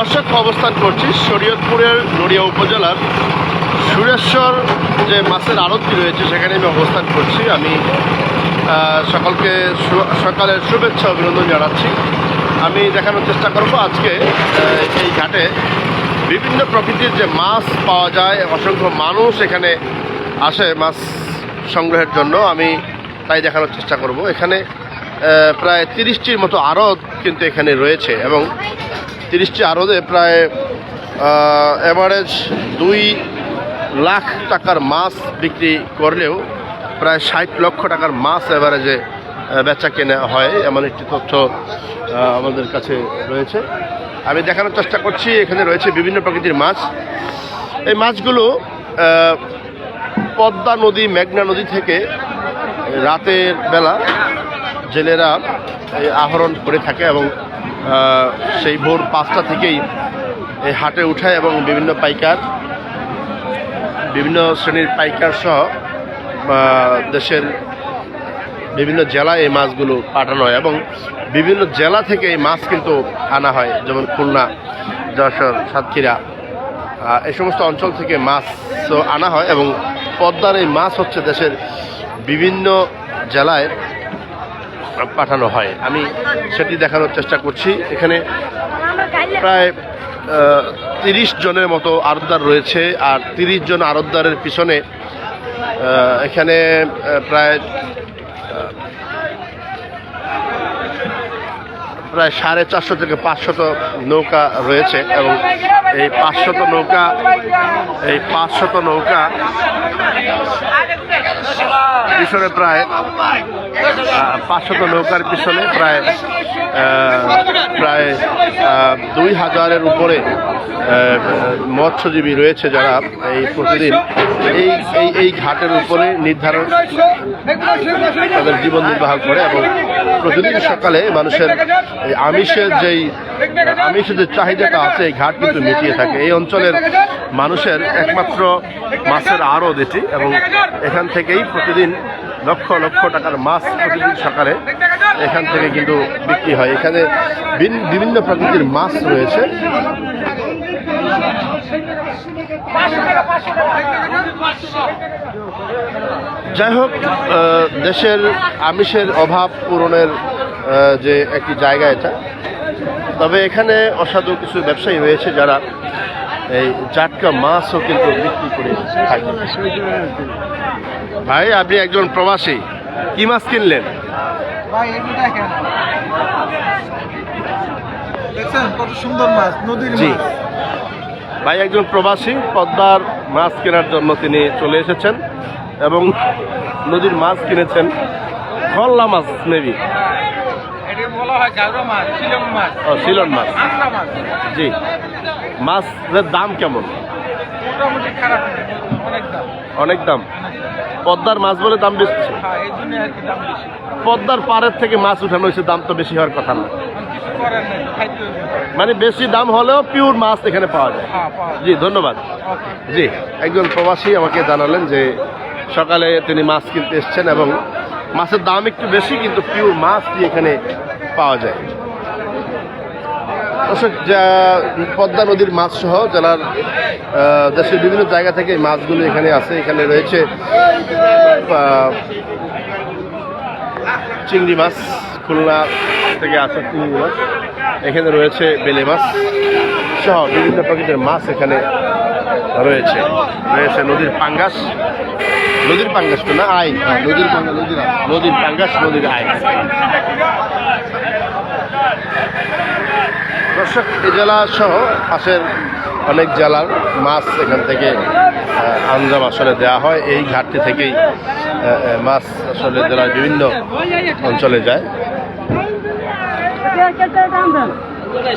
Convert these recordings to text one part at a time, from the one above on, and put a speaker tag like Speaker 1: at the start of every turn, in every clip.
Speaker 1: দর্শক, অবস্থান করছি শরীয়তপুরের নড়িয়া উপজেলার সুরেশ্বর যে মাছের আড়তটি রয়েছে, সেখানে আমি অবস্থান করছি। আমি সকলকে সকালের শুভেচ্ছা, অভিনন্দন জানাচ্ছি। আমি দেখানোর চেষ্টা করব আজকে এই ঘাটে বিভিন্ন প্রকৃতির যে মাছ পাওয়া যায়, অসংখ্য মানুষ এখানে আসে মাছ সংগ্রহের জন্য। আমি তাই দেখানোর চেষ্টা করব। এখানে প্রায় তিরিশটির মতো আড়ত কিন্তু এখানে রয়েছে এবং তিরিশটি আড়তে প্রায় অ্যাভারেজ দুই লাখ টাকার মাছ বিক্রি করলেও প্রায় ষাট লক্ষ টাকার মাছ অ্যাভারেজে বেচা কেনা হয়, এমন একটি তথ্য আমাদের কাছে রয়েছে। আমি দেখানোর চেষ্টা করছি, এখানে রয়েছে বিভিন্ন প্রকৃতির মাছ। এই মাছগুলো পদ্মা নদী, মেঘনা নদী থেকে রাতের বেলা জেলেরা আহরণ করে থাকে এবং সেই ভোর পাঁচটা থেকেই এই হাটে উঠায় এবং বিভিন্ন পাইকার, বিভিন্ন শ্রেণির পাইকার সহ দেশের বিভিন্ন জেলায় এই মাছগুলো পাঠানো হয় এবং বিভিন্ন জেলা থেকে এই মাছ কিন্তু আনা হয়, যেমন খুলনা, যশোর, সাতক্ষীরা। এই সমস্ত অঞ্চল থেকে মাছ আনা হয় এবং পদ্মার এই মাছ হচ্ছে দেশের বিভিন্ন জেলায় পাঠানো হয়। আমি সেটি দেখানোর চেষ্টা করছি। এখানে প্রায় তিরিশ জনের মতো আরতদার রয়েছে। আর তিরিশ জন আরতদারের পিছনে এখানে প্রায় প্রায় সাড়ে চারশো থেকে পাঁচশত নৌকা রয়েছে এবং এই পাঁচশত নৌকা, এই পাঁচশত নৌকা পিছনে প্রায় পাঁচশত নৌকার পিছনে প্রায় প্রায় দুই হাজারের উপরে মৎস্যজীবী রয়েছে যারা এই প্রতিদিন এই এই এই ঘাটের উপরে নির্ধারণ তাদের জীবন নির্বাহ করে এবং প্রতিদিন সকালে মানুষের এই আমিষের যেই, আমিষের যে চাহিদাটা আছে, এই ঘাট কিন্তু মিটিয়ে থাকে। এই অঞ্চলের মানুষের একমাত্র মাছের আড়ত এটি এবং এখান থেকেই প্রতিদিন লক্ষ লক্ষ টাকার মাছ প্রতিদিন সকালে এখান থেকে কিন্তু বিক্রি হয়। এখানে বিভিন্ন প্রকৃতির মাছ রয়েছে। যাই হোক দেশের আমিষের অভাব পূরণের যে একটি জায়গা এটা। তবে এখানে অসাধু কিছু ব্যবসায়ী রয়েছে যারা এই জাটকা মাছও কিন্তু বিক্রি করে থাকে ভাই আপনি একজন প্রবাসী। কি মাছ কিনলেন?
Speaker 2: ভাই এটা দেখেন দেখছেন কত সুন্দর মাছ নদীর
Speaker 1: জি।
Speaker 2: মাছ।
Speaker 1: ভাই একজন প্রবাসী পদ্মার মাছ কেনার জন্য তিনি চলে এসেছেন এবং নদীর মাছ কিনেছেন। খল্লা মাছ
Speaker 2: হয় গাওরা মাছ
Speaker 1: জি। মাছের দাম কেমন?
Speaker 2: দাম।
Speaker 1: অনেক দাম। পদ্মার মাছ বলে দাম বেশি
Speaker 2: হ্যাঁ দাম বেশি।
Speaker 1: পদ্মার পাড়ের থেকে মাছ উঠানো হয়েছে দাম তো বেশি হওয়ার কথা না। মানে বেশি দাম হলেও পিওর মাছ এখানে পাওয়া যায়।
Speaker 2: হ্যাঁ
Speaker 1: জি ধন্যবাদ। জি একজন প্রবাসী আমাকে জানালেন যে সকালে তিনি মাছ কিনতে এসছেন এবং মাছের দাম একটু বেশি কিন্তু পিওর মাছটি এখানে পাওয়া যায়। দর্শক যা পদ্মা নদীর মাছ সহ জেলার দেশের বিভিন্ন জায়গা থেকে মাছগুলো এখানে আছে। এখানে রয়েছে চিংড়ি মাছ খুলনা থেকে আসে চিংড়ি মাছ। এখানে রয়েছে বেলে মাছ সহ বিভিন্ন প্রকৃতির মাছ এখানে রয়েছে। রয়েছে নদীর পাঙ্গাস। নদীর পাঙ্গাস তো না? আই। নদীর পাঙ্গাস নদীর। নদীর পাঙ্গাস নদীর আই। দর্শক, এই জেলা সহ পাশের অনেক জেলার মাছ এখান থেকে আঞ্জাম আসলে দেওয়া হয়। এই ঘাটটি থেকেই মাছ আসলে জেলার বিভিন্ন অঞ্চলে যায়।
Speaker 3: কোথায়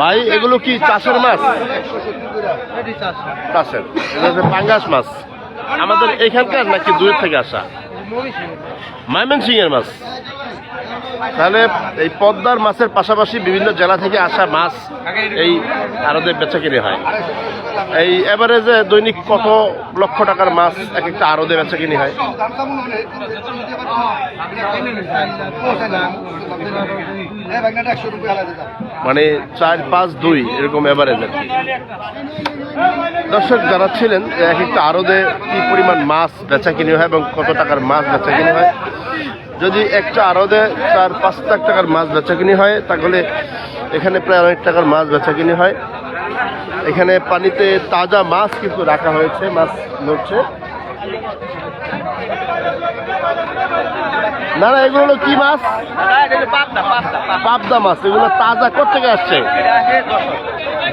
Speaker 1: ভাই, এগুলো কি চাষের মাছ? চাষের। পাঙ্গাস মাছ। আমাদের এখানকার নাকি দূরের থেকে আসা? ময়মনসিংহের মাছ। তাহলে এই পদ্মার মাছের পাশাপাশি বিভিন্ন জেলা থেকে আসা মাছ এই আরদের বেচা কিনে হয়। এই এভারেজে দৈনিক কত লক্ষ টাকার মাছ এক একটা আরদে বেচা কিনে হয়? মানে চার পাঁচ দুই এরকম এভারেজ আর দর্শক জানাচ্ছিলেন যে এক একটা আরদে কি পরিমাণ মাছ বেচা কিনে হয় এবং কত টাকার মাছ বেচা কিনে হয়? যদি একটা আরদে চার পাঁচ লাখ টাকার মাছ বেচা কিনে হয়, তাহলে এখানে প্রায় অনেক টাকার মাছ বেচা কিনে হয়। এখানে পানিতে তাজা মাছ কিন্তু রাখা হয়েছে, মাছ নড়ছে না না এগুলো কি মাছ? পাবদা মাছ, এগুলো তাজা কোথেকে আসছে?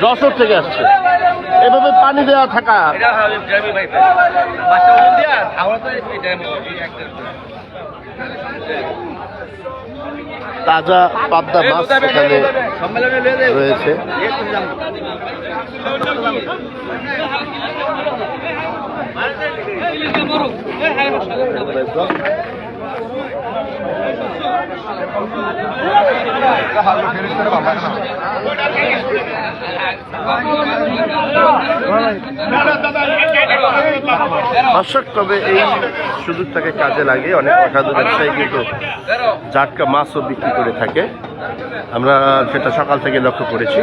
Speaker 1: যশোর থেকে আসছে। এভাবে পানি দেওয়া থাকা। তাজা পাবদা মাছ এখানে রয়েছে। দর্শক, তবে এই সুযোগটাকে কাজে লাগে অনেক অসাধু ব্যবসায়ী কিন্তু জাটকা মাছও বিক্রি করে থাকে। আমরা সেটা সকাল থেকে লক্ষ্য করেছি।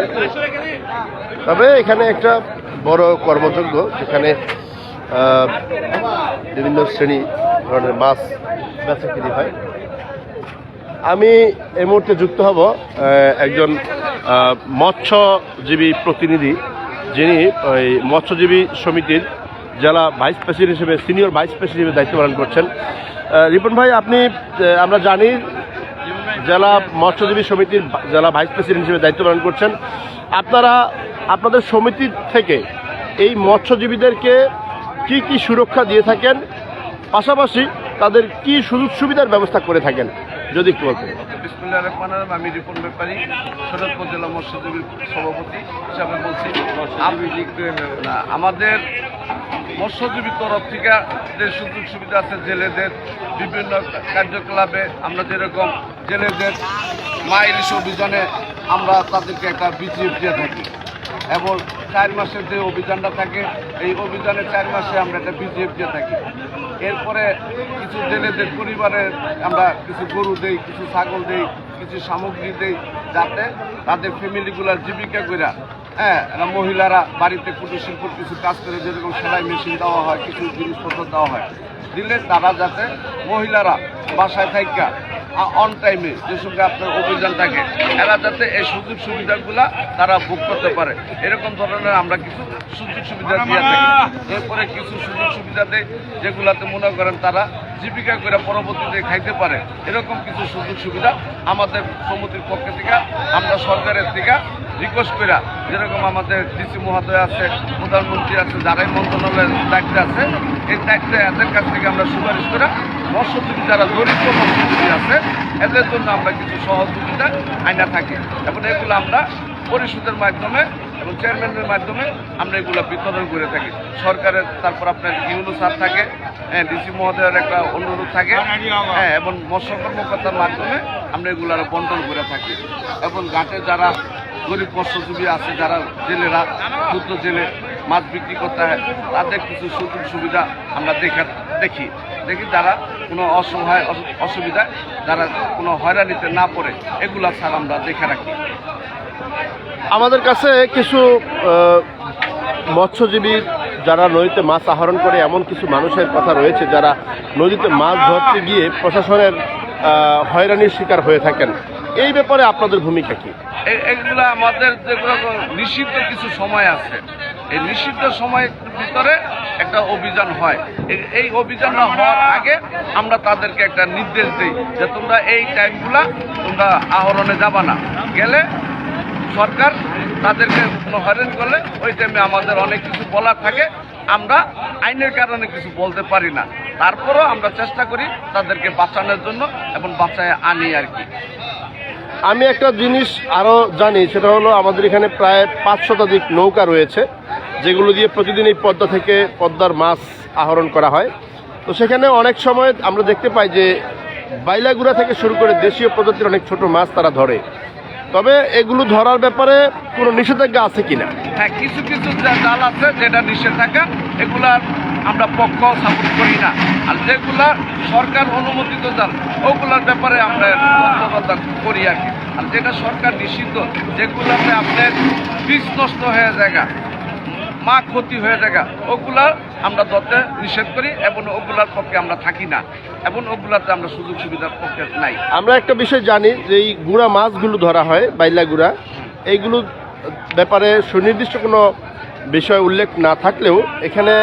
Speaker 1: তবে এখানে একটা বড় কর্মযোগ্য যেখানে বিভিন্ন শ্রেণি ধরনের মাছ বেচা হয়। আমি এই মুহূর্তে যুক্ত হব একজন মৎস্যজীবী প্রতিনিধি যিনি ওই মৎস্যজীবী সমিতির জেলা ভাইস প্রেসিডেন্ট হিসেবে, সিনিয়র ভাইস প্রেসিডেন্ট হিসেবে দায়িত্ব পালন করছেন। রিপন ভাই, আপনি আমরা জানি জেলা মৎস্যজীবী সমিতির জেলা ভাইস প্রেসিডেন্ট হিসেবে দায়িত্ব পালন করছেন। আপনারা, আপনাদের সমিতি থেকে এই মৎস্যজীবীদেরকে কি কি সুরক্ষা দিয়ে থাকেন? পাশাপাশি তাদের কি সুযোগ সুবিধার ব্যবস্থা করে থাকেন? যদি একটু
Speaker 4: রহমান আমি রিপন ব্যাপারী শরৎপুর জেলা মৎস্যজীবীর সভাপতি হিসাবে বলছি। আমাদের মৎস্যজীবীর তরফ থেকে যে সুযোগ সুবিধা আছে, জেলেদের বিভিন্ন কার্যকলাপে আমরা যেরকম জেলেদের মাইলিশ অভিযানে আমরা তাদেরকে একটা বিজিএফ দিয়ে থাকি। এবং চার মাসের যে অভিযানটা থাকে, এই অভিযানে চার মাসে আমরা একটা বিজিএফ দিয়ে থাকি। এরপরে কিছু জেলেদের পরিবারে আমরা কিছু গরু দেই, কিছু ছাগল দেই, কিছু সামগ্রী দেই, যাতে তাদের ফ্যামিলিগুলার জীবিকা কইরা হ্যাঁ মহিলারা বাড়িতে কুটির শিল্পর কিছু কাজ করে, যেরকম সেলাই মেশিন দেওয়া হয়, কিছু জিনিসপত্র দেওয়া হয়। দিলে তারা যাতে মহিলারা বাসায় থাকা অন টাইমে যে সঙ্গে আপনার অভিযান থাকে। এরা যাতে এই সুযোগ সুবিধাগুলা তারা ভোগ করতে পারে। এরকম ধরনের আমরা কিছু সুযোগ সুবিধা দিয়ে থাকি। এরপরে কিছু সুযোগ সুবিধা দেয় যেগুলাতে মনে করেন তারা জীবিকা করে পরবর্তীতে খাইতে পারে, এরকম কিছু সুযোগ সুবিধা আমাদের সমিতির পক্ষ থেকে, আমরা সরকারের থেকে রিকোয়েস্ট করা যেরকম আমাদের ডিসি মহোদয় আছে, প্রধানমন্ত্রী আছে, যারাই মন্ত্রণালয়ের দায়িত্বে আছে, এই দায়িত্বে এদের কাছ থেকে আমরা সুপারিশ করা মৎস্যজীবী যারা দরিদ্র মৎস্যজীবী আছে, এদের জন্য আমরা কিছু সহযোগিতা আইনা থাকি। এবং এগুলো আমরা পরিষদের মাধ্যমে এবং চেয়ারম্যানের মাধ্যমে আমরা এগুলো বিতরণ করে থাকি। সরকারের, তারপর আপনার ইউনো স্যার থাকে হ্যাঁ ডিসি মহোদয়ের একটা অনুরোধ থাকে হ্যাঁ এবং মৎস্য কর্মকর্তার মাধ্যমে আমরা এগুলো আরও বন্টন করে থাকি। এবং ঘাটে যারা গরিব মৎস্যজীবী আছে, যারা জেলেরা, ক্ষুদ্র জেলে মাছ বিক্রি করতে হয়, তাদের কিছু সুযোগ সুবিধা আমরা দেখা দেখি দেখি যারা কোনো অসহায় অসু- অসুবিধায় যারা কোনো হয়রানিতে না পড়ে এগুলা ছাড়া আমরা দেখে রাখি।
Speaker 1: আমাদের কাছে কিছু মৎস্যজীবী যারা নদীতে মাছ আহরণ করে এমন কিছু মানুষের কথা রয়েছে যারা নদীতে মাছ ধরতে গিয়ে প্রশাসনের হয়রানির শিকার হয়ে থাকেন। এই ব্যাপারে আপনাদের ভূমিকা কি?
Speaker 4: এগুলা আমাদের যেগুলো নিষিদ্ধ কিছু সময় আছে এই নিষিদ্ধ সময়ের ভিতরে একটা অভিযান হয়। এই অভিযানটা হওয়ার আগে আমরা তাদেরকে একটা নির্দেশ দিই যে তোমরা এই টাইমগুলা তোমরা আহরণে যাবা না। গেলে সরকার তাদেরকে কোনো হয়রান করলে ওই টাইমে আমাদের অনেক কিছু বলার থাকে। আমরা আইনের কারণে কিছু বলতে পারি না। তারপরেও আমরা চেষ্টা করি তাদেরকে বাঁচানোর জন্য এবং বাঁচায় আনি আর কি।
Speaker 1: আমি একটা জিনিস আরও জানি, সেটা হলো আমাদের এখানে প্রায় পাঁচ শতাধিক নৌকা রয়েছে। যেগুলো দিয়ে প্রতিদিন এই পদ্মা থেকে পদ্মার মাছ আহরণ করা হয়। তো সেখানে অনেক সময় আমরা দেখতে পাই যে বাইলাগুড়া থেকে শুরু করে দেশীয় প্রজাতির অনেক ছোট মাছ তারা ধরে। তবে এগুলো ধরার ব্যাপারে কোনো নিষেধাজ্ঞা আছে কিনা?
Speaker 4: হ্যাঁ কিছু কিছু জাল আছে যেটা নিষেধাজ্ঞা এগুলার আমরা পক্ষ সাপোর্ট করি না। আর যেগুলা সরকার অনুমোদিত জাল, ওগুলার ব্যাপারে আমরা করি আর কি। আর যেটা সরকার নিষিদ্ধ, যেগুলাতে আপনার বীজ নষ্ট হয়ে জায়গা মা ক্ষতি হয়ে জায়গা ওগুলা আমরা ধরতে নিষেধ করি এবং ওগুলার পক্ষে আমরা থাকি না। এবং ওগুলাতে আমরা সুযোগ সুবিধার পক্ষে নাই।
Speaker 1: আমরা একটা বিষয় জানি যে এই গুড়া মাছগুলো ধরা হয় বাইলা গুড়া। এইগুলো ব্যাপারে সুনির্দিষ্ট কোনো বিষয় উল্লেখ না থাকলেও এখানে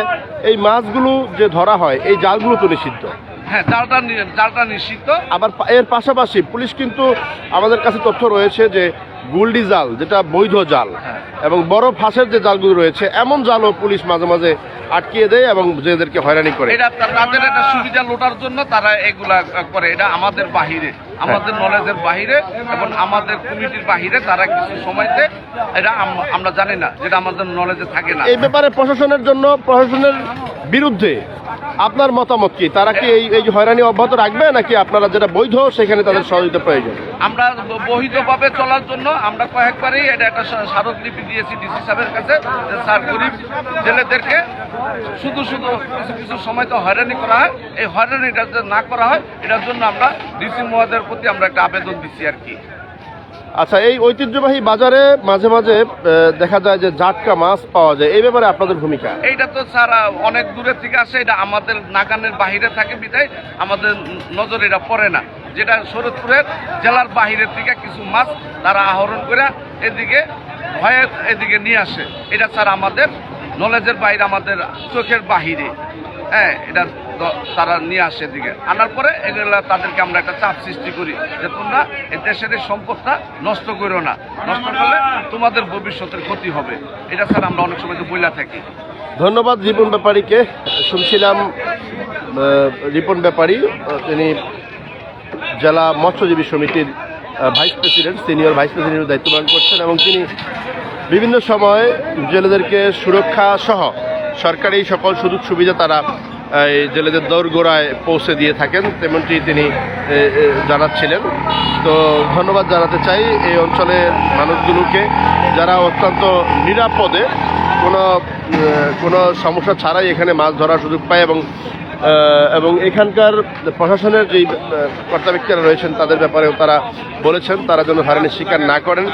Speaker 1: এই মাছগুলো যে ধরা হয় এই জালগুলো তো নিষিদ্ধ।
Speaker 4: হ্যাঁ জালটা জালটা নিষিদ্ধ।
Speaker 1: আবার এর পাশাপাশি পুলিশ কিন্তু আমাদের কাছে তথ্য রয়েছে যে গুলডি জাল যেটা বৈধ জাল
Speaker 4: হ্যাঁ।
Speaker 1: এবং বড় ফাঁসের যে জালগুলো রয়েছে এমন জালও পুলিশ মাঝে মাঝে আটকিয়ে দেয় এবং যেদেরকে হয়রানি করে।
Speaker 4: এটা তাদের একটা সুবিধা লোটার জন্য তারা এগুলা করে। এটা আমাদের বাহিরে আমাদের নলেজের বাহিরে এবং আমাদের কমিটির বাহিরে তারা কিছু সময়তে এটা আমরা জানি না যেটা আমাদের নলেজে থাকে না।
Speaker 1: এই ব্যাপারে প্রশাসনের জন্য প্রশাসনের বিরুদ্ধে আপনার মতামত কি? তারা কি এই এই হয়রানি অব্যাহত রাখবে নাকি আপনারা যেটা বৈধ সেখানে তাদের সহযোগিতা প্রয়োজন?
Speaker 4: আমরা বৈধভাবে চলার জন্য আমরা কয়েকবারই এটা একটা স্মা- স্মারকলিপি দিয়েছি ডিসি সাহেবের কাছে স্যার গরিব জেলেদেরকে শুধু শুধু কিছু কিছু সময় তো হয়রানি করা হয়। এই হয়রানিটা না করা হয়, এটার জন্য আমরা ডিসি মহাদের প্রতি আমরা একটা আবেদন দিচ্ছি আর কি।
Speaker 1: আচ্ছা এই ঐতিহ্যবাহী বাজারে মাঝে মাঝে দেখা যায় যে জাটকা মাছ পাওয়া যায়। এই ব্যাপারে আপনাদের ভূমিকা?
Speaker 4: এইটা তো স্যার অনেক দূরের থেকে আসে। এটা আমাদের নাগানের বাহিরে থাকে বিদায় আমাদের নজরে এটা পড়ে না। যেটা শরৎপুরের জেলার বাহিরের থেকে কিছু মাছ তারা আহরণ করে এদিকে, ভয়ে এদিকে নিয়ে আসে। এটা স্যার আমাদের নলেজের বাইরে, আমাদের চোখের বাহিরে। হ্যাঁ এটা তারা নিয়ে আসে এদিকে। আনার পরে এগুলা তাদেরকে আমরা একটা চাপ সৃষ্টি করি যে তোমরা এই দেশের এই সম্পদটা নষ্ট করো না। নষ্ট করলে তোমাদের ভবিষ্যতের ক্ষতি হবে। এটা স্যার আমরা অনেক সময় বইলা থাকি।
Speaker 1: ধন্যবাদ রিপন ব্যাপারীকে। শুনছিলাম রিপন ব্যাপারী তিনি জেলা মৎস্যজীবী সমিতির ভাইস প্রেসিডেন্ট, সিনিয়র ভাইস প্রেসিডেন্টের দায়িত্ব পালন করছেন এবং তিনি বিভিন্ন সময় জেলেদেরকে সুরক্ষা সহ সরকারি সকল সুযোগ সুবিধা তারা এই জেলেদের দৌড়গোড়ায় পৌঁছে দিয়ে থাকেন তেমনটি তিনি জানাচ্ছিলেন। তো ধন্যবাদ জানাতে চাই এই অঞ্চলের মানুষগুলোকে যারা অত্যন্ত নিরাপদে কোনো কোনো সমস্যা ছাড়াই এখানে মাছ ধরার সুযোগ পায় এবং এবং এখানকার প্রশাসনের যেই কর্তা ব্যক্তিরা রয়েছেন তাদের ব্যাপারেও তারা বলেছেন তারা যেন হারানি স্বীকার না করেন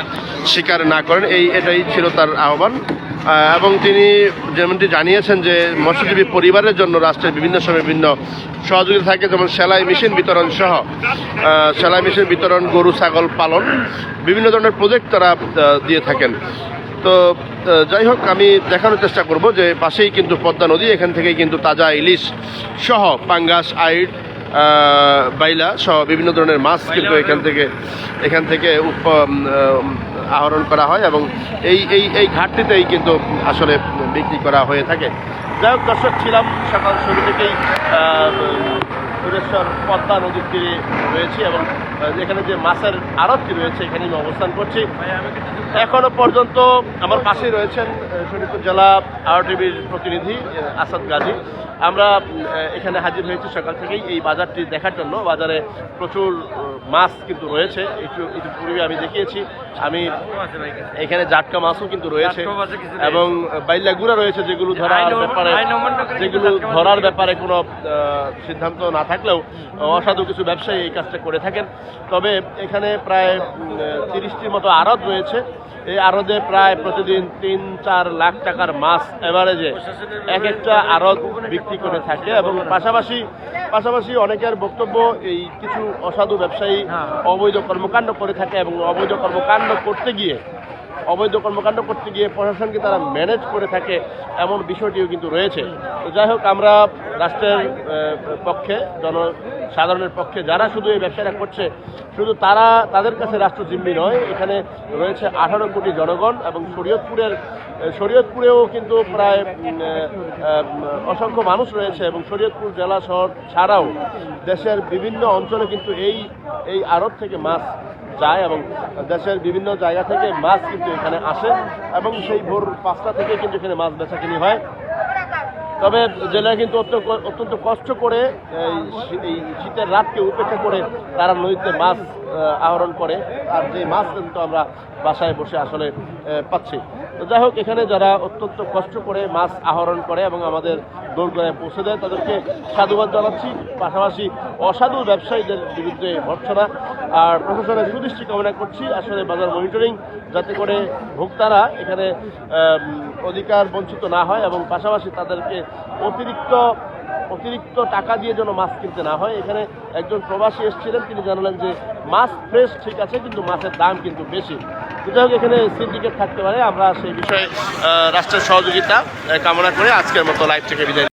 Speaker 1: স্বীকার না করেন এই এটাই ছিল তার আহ্বান। আহ, এবং তিনি যেমনটি জানিয়েছেন যে মৎস্যজীবী পরিবারের জন্য রাষ্ট্রের বিভিন্ন সময় বিভিন্ন সহযোগিতা থাকে, যেমন সেলাই মেশিন বিতরণ সহ। সেলাই মেশিন বিতরণ, গরু, ছাগল পালন, বিভিন্ন ধরনের প্রজেক্ট তারা দিয়ে থাকেন। তো যাই হোক, আমি দেখানোর চেষ্টা করব যে পাশেই কিন্তু পদ্মা নদী, এখান থেকেই কিন্তু তাজা ইলিশ সহ, পাঙ্গাস, আইড বাইলা সহ বিভিন্ন ধরনের মাছ কিন্তু এখান থেকে এখান থেকে আহরণ করা হয় এবং এই এই এই ঘাটতিতেই কিন্তু আসলে বিক্রি করা হয়ে থাকে। যাই হোক, দর্শক, ছিলাম সকাল শুরু থেকেই সুরেশ্বর পদ্মা নদীর তীরে রয়েছি এবং এখানে যে মাছের আড়তটি রয়েছে এখানে আমি অবস্থান করছি। এখনও পর্যন্ত আমার পাশেই রয়েছেন শরীরপুর জেলা আরটিভির প্রতিনিধি আসাদ গাজী। আমরা এখানে হাজির হয়েছি সকাল থেকেই এই বাজারটি দেখার জন্য। বাজারে প্রচুর মাছ কিন্তু রয়েছে। একটু একটু পূর্বে আমি দেখিয়েছি আমি এখানে জাটকা মাছও কিন্তু রয়েছে এবং বাইল্লা গুড়া রয়েছে। যেগুলো ধরার ব্যাপারে যেগুলো ধরার ব্যাপারে কোনো সিদ্ধান্ত না থাকলেও অসাধু কিছু ব্যবসায়ী এই কাজটা করে থাকেন। তবে এখানে প্রায় তিরিশটির মতো আড়ত রয়েছে। এই আড়তে প্রায় প্রতিদিন তিন চার লাখ টাকার মাছ এভারেজে এক একটা আড়ত বিক্রি করে থাকে এবং পাশাপাশি পাশাপাশি অনেকের বক্তব্য এই কিছু অসাধু ব্যবসায়ী অবৈধ কর্মকাণ্ড করে থাকে এবং অবৈধ কর্মকাণ্ড করতে গিয়ে অবৈধ কর্মকাণ্ড করতে গিয়ে প্রশাসনকে তারা ম্যানেজ করে থাকে এমন বিষয়টিও কিন্তু রয়েছে। তো যাই হোক, আমরা রাষ্ট্রের পক্ষে পক্ষে, জনসাধারণের পক্ষে যারা শুধু এই ব্যবসাটা করছে, শুধু তারা, তাদের কাছে রাষ্ট্র জিম্মি নয়, এখানে রয়েছে আঠারো কোটি জনগণ এবং শরীয়তপুরের শরীয়তপুরেও কিন্তু প্রায় অসংখ্য মানুষ রয়েছে এবং শরীয়তপুর জেলা শহর ছাড়াও দেশের বিভিন্ন অঞ্চলে কিন্তু এই এই আড়ত থেকে মাছ যায় এবং দেশের বিভিন্ন জায়গা থেকে মাছ কিন্তু এখানে আসে এবং সেই ভোর পাঁচটা থেকে কিন্তু এখানে মাছ বেচা কিনি হয়। তবে জেলায় কিন্তু অত্যন্ত কষ্ট করে এই শীতের রাতকে উপেক্ষা করে তারা নদীতে মাছ আহরণ করে আর যে মাছ কিন্তু আমরা বাসায় বসে আসলে পাচ্ছি। যাই হোক, এখানে যারা অত্যন্ত কষ্ট করে মাছ আহরণ করে এবং আমাদের দোরগোড়ায় পৌঁছে দেয়, তাদেরকে সাধুবাদ জানাচ্ছি। পাশাপাশি অসাধু ব্যবসায়ীদের বিরুদ্ধে ভর্সনা। আর প্রশাসনের সুদৃষ্টি কামনা করছি। আসলে বাজার মনিটরিং যাতে করে ভোক্তারা এখানে অধিকার বঞ্চিত না হয় এবং পাশাপাশি তাদেরকে অতিরিক্ত অতিরিক্ত টাকা দিয়ে যেন মাছ কিনতে না হয়। এখানে একজন প্রবাসী এসেছিলেন, তিনি জানালেন যে, মাছ ফ্রেশ ঠিক আছে, কিন্তু মাছের দাম কিন্তু বেশি। যাই হোক, এখানে সিন্ডিকেট থাকতে পারে। আমরা সেই বিষয়ে রাষ্ট্রের সহযোগিতা কামনা করে আজকের মতো লাইভ থেকে বিদায়